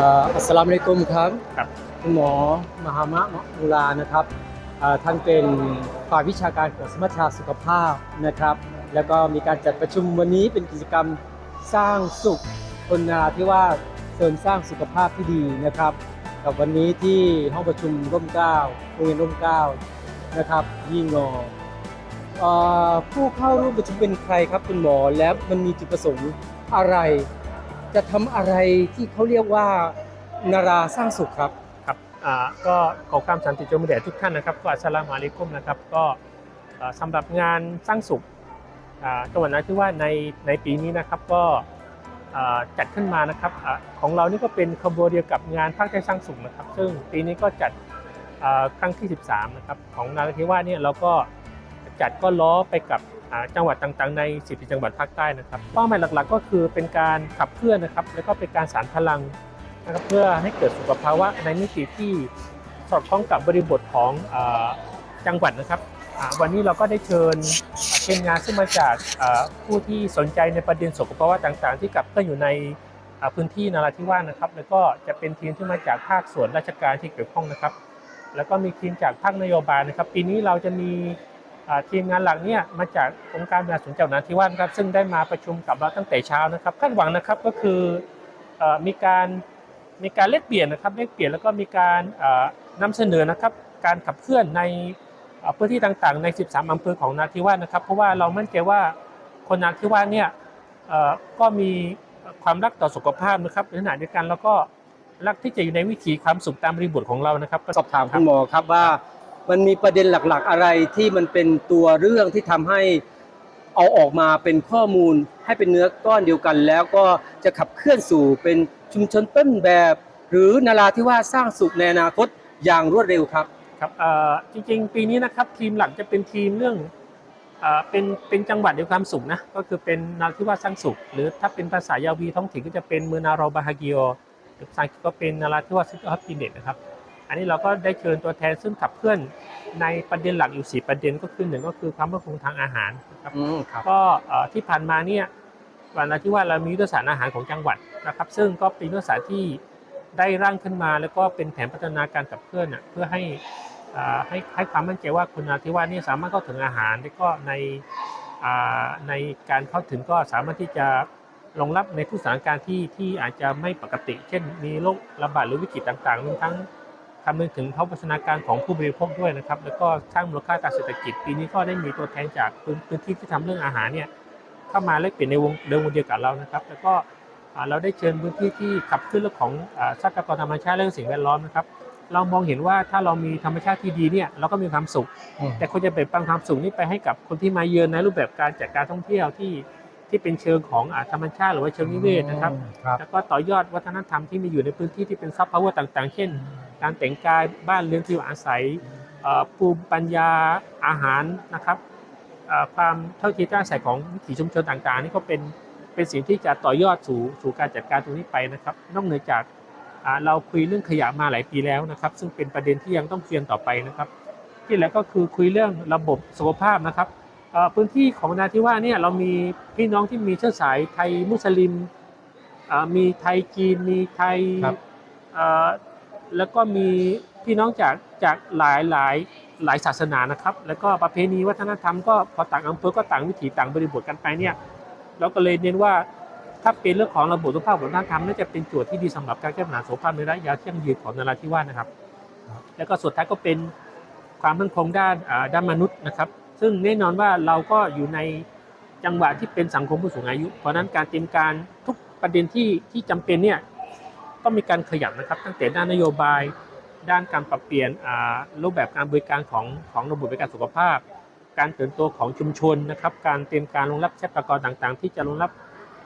อ่าอัสสลามุอะลัยกุมครับครับคุณหมอมหามะมุลานะครับอ่าท่านเป็นฝ่ายวิชาการของสมัชชาสุขภาพนะครับ แล้วก็มีการจัดประชุมวันนี้เป็นกิจกรรมสร้างสุขคนนาราธิวาสเสริมสร้างสุขภาพที่ดีนะครับ กับวันนี้ที่ห้องประชุมร่มเกล้าโรงเรียนร่มเกล้านะครับยี่งอเอ่อผู้เข้าร่วมประชุมเป็นใครครับคุณหมอและมันมีจุดประสงค์อะไร จะทำอะไรที่เขาเรียกว่านาราสร้างสุขครับ ครับอ่าก็ขอความสันติจงมีแด่ทุกท่านนะครับก็อัสสลามุอะลัยกุมนะครับก็อ่าสำหรับงานสร้างสุขอ่าจังหวัดนราธิวาสในในปีนี้นะครับก็อ่าจัดขึ้นมานะครับอาของเรานี่ก็เป็นขบวนเดียวกับงานภาคใจสร้างสุขนะครับ ซึ่งปีนี้ก็จัดอ่าครั้งที่ 13นะครับของนราธิวาสเนี่ยเราก็จัดก็ล้อไปกับาจังหวัดต่างๆใน10จังหวัดภาคใต้นะครับเป้าหมายหลักๆ ก็คือเป็นการขับเคลื่อนนะครับ แล้วก็เป็นการสานพลังนะครับเพื่อให้เกิดสุขภาวะในมิติที่สอดคล้องกับบริบทของจังหวัดนะครับวันนี้เราก็ได้เชิญทีมงานซึ่งมาจากผู้ที่สนใจในประเด็นสุขภาวะต่างๆ ที่กับเคลื่อนอยู่ในพื้นที่นราธิวาสนะครับ แล้วก็จะเป็นทีมที่มาจากภาคส่วนราชการที่เกี่ยวข้องนะครับ แล้วก็มีทีมจากภาคนโยบายนะครับ ปีนี้เราจะมี ทีมงานหลักเนี่ยมาจากองค์การบริหารส่วนจังหวัดนราธิวาสนครับซึ่งได้มาประชุมกับเราตั้งแต่เช้านะครับคาดหวังนะครับก็คืออมีการมีการเลกเปลี่ยนนะครับเลกเปลี่ยนแล้วก็มีการเอ่อนำเสนอนะครับการขับเคลื่อนในพื้นที่ต่างๆ ใน 13 อำเภอของนาทิวาสนะครับ เพราะว่าเรามั่นใจว่าคนนาทิวาสเนี่ยก็มีความรักต่อสุขภาพนะครับในขณะเดียวกันแล้วก็รักที่จะอยู่ในวิถีความสุขตามบริบทของเรานะครับก็สอบถามคุณหมอครับว่า มันมีประเด็นหลักๆ อะไรที่มันเป็นตัวเรื่องที่ทำให้เอาออกมาเป็นข้อมูลให้เป็นเนื้อก้อนเดียวกัน แล้วก็จะขับเคลื่อนสู่เป็นชุมชนต้นแบบ หรือนาราที่ว่าสร้างสุขในอนาคตอย่างรวดเร็วครับครับจริงๆ ปีนี้นะครับทีมหลักจะเป็นทีมเรื่องเป็นเป็นจังหวัดในความสุขนะก็คือเป็นนาทิวาสร้างสุข หรือถ้าเป็นภาษายาวีท้องถิ่นก็จะเป็นเมืองนารอบาฮากิโอหรือภาษาอังกฤษก็เป็นนาราธิวาสซิตี้ออฟพีเนตนะครับ อันนี้เราก็ได้เชิญตัวแทนซึ่งขับเคลื่อนในประเด็นหลักอยู่ 4 ประเด็นก็คือหนึ่งก็คือความมั่นคงทางอาหารนะครับอืมครับก็เอ่อที่ผ่านมาเนี่ยวันนาที่ว่าเรามียุทธศาสตร์อาหารของจังหวัดนะครับ ซึ่งก็เป็นยุทธศาสตร์ที่ได้ร่างขึ้นมา แล้วก็เป็นแผนพัฒนาการขับเคลื่อนน่ะเพื่อให้อ่าให้ให้ความมั่นใจว่าคนนาทิวาสเนี่ยสามารถเข้าถึงอาหาร แล้วก็ในอ่าในการเข้าถึงก็สามารถที่จะรองรับในทุกสถานการณ์ที่ที่อาจจะไม่ปกติ เช่น มีโรคระบาดหรือวิกฤตต่างๆรวมทั้ง คำนึงถึงภาวะพัฒนาการของผู้บริโภคด้วยนะครับ แล้วก็สร้างมูลค่าทางเศรษฐกิจ ปีนี้ก็ได้มีตัวแทนจากพื้นพื้นที่ที่ทำเรื่องอาหารเนี่ยเข้ามาแลกเปลี่ยนในวงเดิมวงเดียวกับเรานะครับ แล้วก็อ่าเราได้เชิญพื้นที่ที่ขับเคลื่อนเรื่องของอ่าทรัพยากรธรรมชาติและสิ่งแวดล้อมนะครับเรามองเห็นว่าถ้าเรามีธรรมชาติที่ดีเนี่ยเราก็มีความสุข แต่ควรจะแบ่งปันความสุขนี้ไปให้กับคนที่มาเยือนในรูปแบบการจัดการท่องเที่ยวที่ที่เป็นเชิงของอ่าธรรมชาติหรือว่าเชิงนิเวศนะครับครับ แล้วก็ต่อยอดวัฒนธรรมที่มีอยู่ในพื้นที่ที่เป็นซับพาวเวอร์ต่าง ๆ เช่น การแต่งกายบ้านเรือนที่อยู่อาศัยเอ่อภูมิปัญญาอาหารนะครับเอ่อความเท่าเทียมอาศัยของวิถีชุมชนต่างๆ นี่ก็เป็นเป็นสิ่งที่จะต่อยอดสู่สู่การจัดการตรงนี้ไปนะครับ นอกเหนือจากอ่าเราคุยเรื่องขยะมาหลายปีแล้วนะครับ ซึ่งเป็นประเด็นที่ยังต้องเคลียร์ต่อไปนะครับ ที่เหลือก็คือคุยเรื่องระบบสุขภาพนะครับเอ่อพื้นที่ของนาทิว่าเนี่ยเรามีพี่น้องที่มีเชื้อสายไทยมุสลิมอ่ามีไทยจีนมีไทยครับเอ่อ แล้วก็มีพี่น้องจากจากหลายหลายหลายศาสนานะครับ แล้วก็ประเพณีวัฒนธรรมก็พอต่างอำเภอก็ต่างวิถีต่างบริบทกันไปเนี่ยเราก็เลยเน้นว่าถ้าเป็นเรื่องของระบบสุขภาพวัฒนธรรมน่าจะเป็นโจทย์ที่ดีสำหรับการแก้ปัญหาสุขภาพในระยะยาวยั่งยืนของนราธิวาสนะครับ แล้วก็สุดท้ายก็เป็นความมั่นคงด้านด้านมนุษย์นะครับ ซึ่งแน่นอนว่าเราก็อยู่ในจังหวะที่เป็นสังคมผู้สูงอายุ เพราะฉะนั้นการเตรียมการทุกประเด็นที่ที่จำเป็นเนี่ย ก็มีการขยับนะครับ ตั้งแต่ด้านนโยบาย ด้านการปรับเปลี่ยนรูปแบบการบริการของของระบบบริการสุขภาพ การเติบโตของชุมชนนะครับ การเตรียมการรองรับทรัพยากรต่างๆ ที่จะรองรับ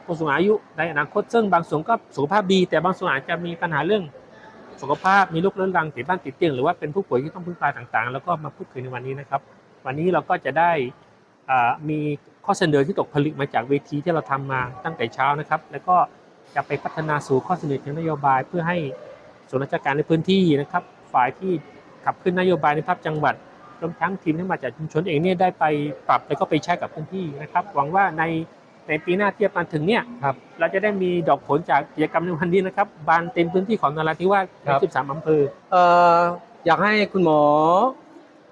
ผู้สูงอายุในอนาคตซึ่งบางส่วนก็สุขภาพดี แต่บางส่วนอาจจะมีปัญหาเรื่องสุขภาพมีโรคเรื้อรังติดบ้านติดเตียงหรือว่าเป็นผู้ป่วยที่ต้องพึ่งพาต่างๆ แล้วก็มาพูดคุยในวันนี้นะครับ วันนี้เราก็จะได้มีข้อเสนอที่ตกผลึกมาจากเวทีที่เราทำมาตั้งแต่เช้านะครับ แล้วก็ จะไปพัฒนาสู่ข้อเสนอทางนโยบาย เพื่อให้ส่วนราชการในพื้นที่นะครับ ฝ่ายที่ขับเคลื่อนนโยบายในภาพจังหวัดรวมทั้งทีมที่มาจากชุมชนเองเนี่ยได้ไปปรับแล้วก็ไปใช้กับพื้นที่นะครับ หวังว่าในในปีหน้าที่จะมาถึงเนี่ยครับเราจะได้มีดอกผลจากกิจกรรมในวันนี้นะครับบานเต็มพื้นที่ของนราธิวาสครับใน13อำเภอเอ่ออยากให้คุณหมอ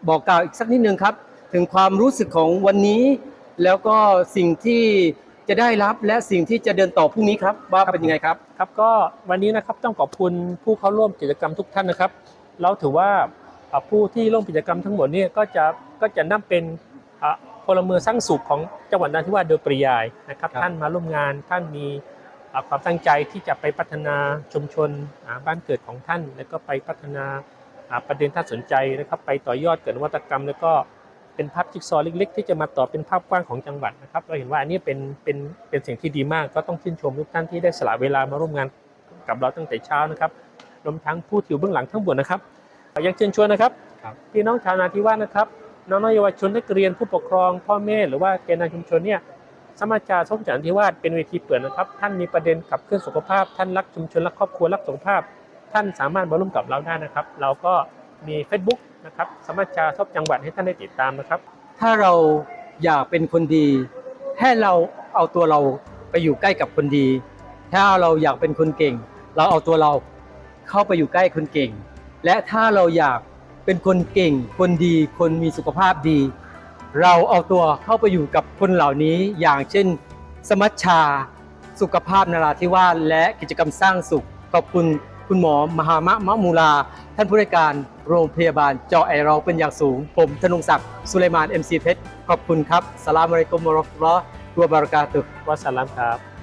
บอกกล่าวอีกสักนิดนึงครับ ถึงความรู้สึกของวันนี้ แล้วก็สิ่งที่ จะได้รับและสิ่งที่จะเดินต่อพรุ่งนี้ครับว่าเป็นยังไงครับ ครับก็วันนี้นะครับต้องขอบคุณผู้เข้าร่วมกิจกรรมทุกท่านนะครับ เราถือว่าเอ่อผู้ที่ร่วมกิจกรรมทั้งหมดเนี่ยก็จะก็จะนับเป็นเอ่อพลเมืองสร้างสุขของจังหวัดนราธิวาสโดยปริยายนะครับครับท่านมาร่วมงานท่านมีเอ่อความตั้งใจที่จะไปพัฒนาชุมชนอ่าบ้านเกิดของท่าน แล้วก็ไปพัฒนาอ่าประเด็นท่านสนใจนะครับ ไปต่อยอดเกิดนวัตกรรม แล้วก็ เป็นภาพจิ๊กซอว์เล็ก ๆ ที่จะมาต่อเป็นภาพกว้างของจังหวัดนะครับเราเห็นว่าอันนี้เป็นเป็นเป็นสิ่งที่ดีมาก ก็ต้องชื่นชมทุกท่านที่ได้สละเวลามาร่วมงานกับเราตั้งแต่เช้านะครับรวมทั้งผู้ที่อยู่เบื้องหลังทั้งหมดนะครับยังเชิญชวนนะครับครับพี่น้องชาวนาทิวาสนะครับน้องๆเยาวชนนักเรียนผู้ปกครอง พ่อแม่หรือว่าแกนนำชุมชนเนี่ยสมาจารส้มจันทิวาสเป็นเวทีเปิดนะครับ ท่านมีประเด็นขับเคลื่อนสุขภาพ ท่านรักชุมชนรักครอบครัวรักสุขภาพ ท่านสามารถมาร่วมกับเราได้นะครับ เราก็มี Facebook นะครับสมาจาทบจังหวัดให้ท่านได้ติดตามนะครับ ถ้าเราอยากเป็นคนดี ให้เราเอาตัวเราไปอยู่ใกล้กับคนดี ถ้าเราอยากเป็นคนเก่ง เราเอาตัวเราเข้าไปอยู่ใกล้คนเก่ง และถ้าเราอยากเป็นคนเก่ง คนดี คนมีสุขภาพดี เราเอาตัวเข้าไปอยู่กับคนเหล่านี้อย่างเช่น สมัชชา สุขภาพนราธิวาสและกิจกรรมสร้างสุขขอบคุณ คุณหมอมหามะมะมูลา ท่านผู้ในวยการโรงพยาบาลเจาะไอเราเป็นอย่างสูง ผมธนงศักดิ์สุเลมานเอ็มซีเพชรขอบคุณครับสลามอะลัยกุมวะเราะห์ตุลลอฮ์วะบารากาตุฮ์วัสสลามครับ